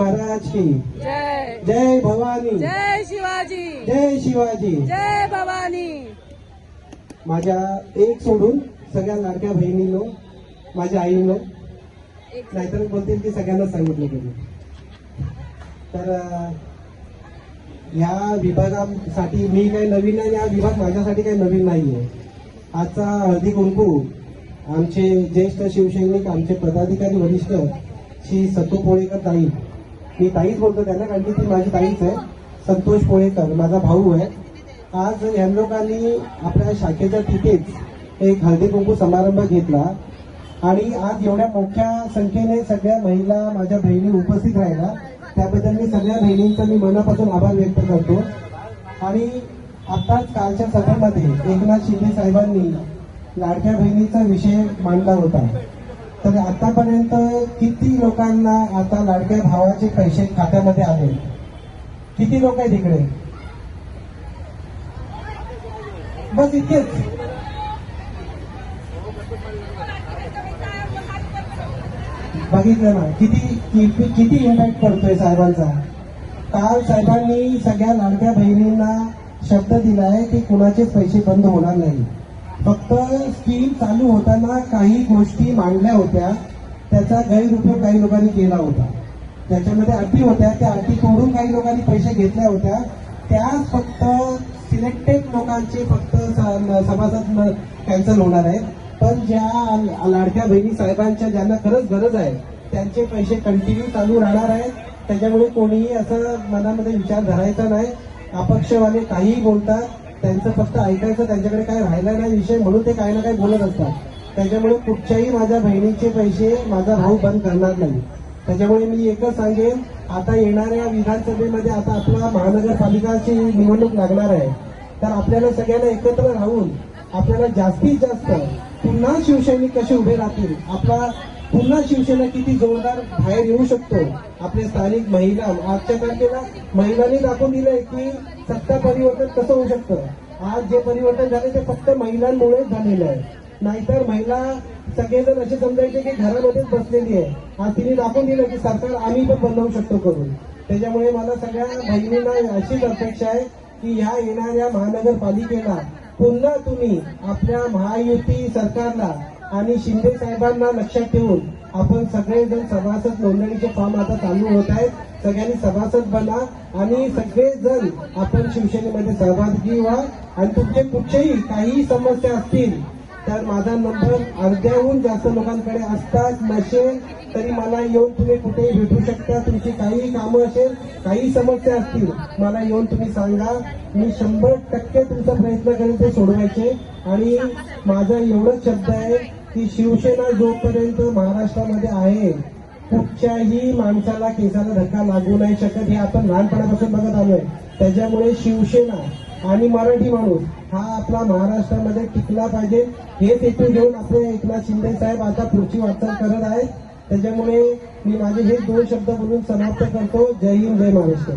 महाराज की जय। जय भवानी। जय शिवाजी। जय शिवाजी। जय भवानी। माझ्या एक सोडून सगळ्या लाडक्या बहिणीनो माझ्या आईनो एक नाहीतर बोलतील की सगळ्यांना सांगितलं गेलं. तर ह्या विभागासाठी मी काही नवीन नाही हा विभाग माझ्यासाठी काही नवीन नाहीये. आजचा हळदी कुंकू आमचे ज्येष्ठ शिवसैनिक आमचे पदाधिकारी वरिष्ठ श्री सतू पोळेकर ताई मी ताईच बोलतो त्यांना कारण की ती माझी ताईच आहे. संतोष पोळेकर माझा भाऊ आहे. आज या लोकांनी आपल्या शाखेच्या तिथेच एक हळदी कुंकू समारंभ घेतला. आणि आज एवढ्या मोठ्या संख्येने सगळ्या महिला माझ्या बहिणी उपस्थित राहिल्या. त्याबद्दल मी सगळ्या बहिणींचा मी मनापासून आभार व्यक्त करतो. आणि आताच कालच्या सभेमध्ये एकनाथ शिंदे साहेबांनी लाडक्या बहिणीचा विषय मांडला होता. तर आतापर्यंत किती लोकांना आता लाडक्या भावाचे पैसे खात्यामध्ये आले? किती लोक आहेत इकडे? बस इतकेच. बघितलं ना किती किती किती इम्पॅक्ट पडतोय साहेबांचा. काल साहेबांनी सगळ्या लाडक्या बहिणींना शब्द दिलाय की कुणाचे पैसे बंद होणार नाही. फक्त स्कीम चालू होताना काही गोष्टी मांडल्या होत्या. त्याचा गैरउपयोग काही लोकांनी केला होता. त्याच्यामध्ये अटी होत्या त्या अटी तोडून काही लोकांनी पैसे घेतल्या होत्या. त्या फक्त सिलेक्टेड लोकांचे फक्त स- सभासद कॅन्सल होणार आहे पण ज्या लाडक्या बहिणी साहेबांच्या ज्यांना खरंच गरज आहे त्यांचे पैसे कंटिन्यू चालू राहणार आहेत. त्याच्यामुळे कोणीही असं मनामध्ये विचार धरायचा नाही. अपक्षवाले काहीही बोलतात. त्यांचं फक्त ऐकायचं त्यांच्याकडे काय राहिला नाही विषय म्हणून ते काही ना काही बोलत असतात. त्याच्यामुळे कुठच्याही माझ्या बहिणीचे पैसे माझा भाऊ बंद करणार नाही. त्याच्यामुळे मी एकच सांगेन आता येणाऱ्या विधानसभेमध्ये आता आपला महानगरपालिकाची निवडणूक लागणार आहे. तर आपल्याला सगळ्यांना एकत्र राहून आपल्याला जास्तीत जास्त पुन्हा शिवसैनिक कसे उभे राहतील? आपला पुन्हा शिवसेना किती जोरदार बाहेर येऊ शकतो? आपले स्थानिक महिला आजच्या तारखेला महिलांनी दाखवून दिलंय की सत्ता परिवर्तन कसं होऊ शकतं? आज जे परिवर्तन झाले ते फक्त महिलांमुळेच झालेलं आहे. नाहीतर महिला सगळेजण असे समजायचे की घरामध्येच बसलेली आहे. आज तिने दाखवून दिलं की सरकार आम्ही पण बनवू शकतो करून. त्याच्यामुळे मला सगळ्या बहिणींना अशीच अपेक्षा आहे की ह्या येणाऱ्या महानगरपालिकेला पुन्हा तुम्ही आपल्या महायुती सरकारला आणि शिंदे साहेबांना लक्षात ठेवून आपण सगळेजण सभासद नोंदणीचे फॉर्म आता चालू होत आहेत. सगळ्यांनी सभासद बना आणि सगळेजण आपण शिवसेनेमध्ये सहभागी व्हा आणि तुमचे कुठचेही काही समस्या असतील तर माझा नंबर अर्ध्याहून जास्त लोकांकडे असतात नसेल तरी मला येऊन तुम्ही कुठेही भेटू शकता. तुमची काही कामं असेल काही समस्या असतील मला येऊन तुम्ही सांगा. मी शंभर टक्के तुमचा प्रयत्न करेन ते सोडवायचे. आणि माझा एवढंच शब्द आहे की शिवसेना जोपर्यंत महाराष्ट्रामध्ये आहे कुठच्याही माणसाला केसाला धक्का लागू नाही शकत हे आपण लहानपणापासून बघत आलोय. त्याच्यामुळे शिवसेना आणि मराठी माणूस हा आपला महाराष्ट्रामध्ये टिकला पाहिजे. हेच तेथून घेऊन आपले एकनाथ शिंदे साहेब आता पुढची वाटचाल करत आहेत. त्याच्यामुळे मी माझे हे दोन शब्द बोलून समाप्त करतो. जय हिंद जय महाराष्ट्र.